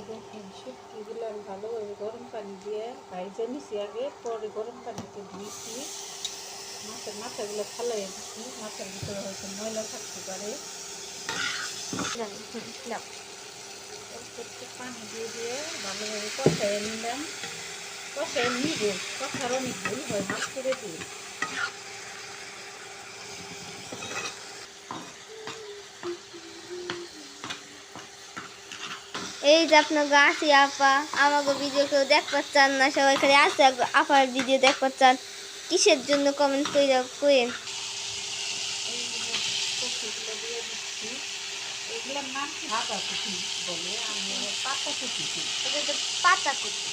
এগুলো ভালো ভালোভাবে গরম পানি দিয়ে ভাইজে নিছি আগে পরে গরম পানিতে ধুয়েছি মাছের মাথাগুলো ফালাই দিচ্ছি মাছের ভিতরে হয়তো ময়লা থাকতে পারে। পানি দিয়ে দিয়ে ভালোভাবে কষাই নিলাম। কষাই নিব কষার অনেক ভুল হয় মাছ করে দিয়ে এই যে আপনার গাছি আপা আমাকে ভিডিও কেউ দেখতে চান না, সবাই খালি আছে আপার ভিডিও দেখতে চান কিসের জন্য কমেন্ট করে করেন এই যে কপিগুলো দিয়ে দিচ্ছি এগুলোর নাম সাদা কপি বলে পাতা কপি তো পাতা কপি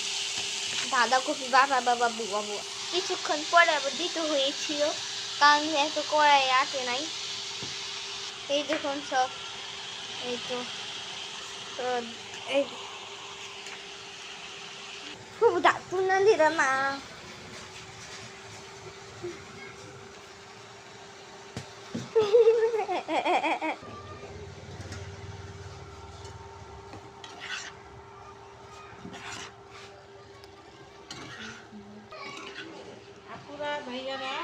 দাদা কপি, বাবা বাবা, বুয়া বুয়া। কিছুক্ষণ পরে আবার দিতে হয়েছিল, কারণ এত কড়াই আটে নাই। এই দেখুন সব, এই তো তো এই খুব ডাক্তার না দিদা না ভাইয়ারা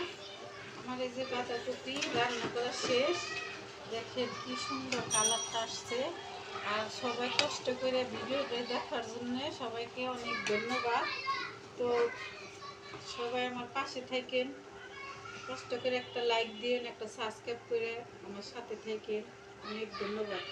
আমার এই যে বাঁধাকপি রান্না করা শেষ, দেখেন কি সুন্দর কালারটা আসছে। আর সবাই কষ্ট করে ভিডিওটা দেখার জন্য সবাইকে অনেক ধন্যবাদ। তো সবাই আমার পাশে থাকেন। কষ্ট করে একটা লাইক দিন একটা সাবস্ক্রাইব করে আমার সাথে থাকেন। অনেক ধন্যবাদ।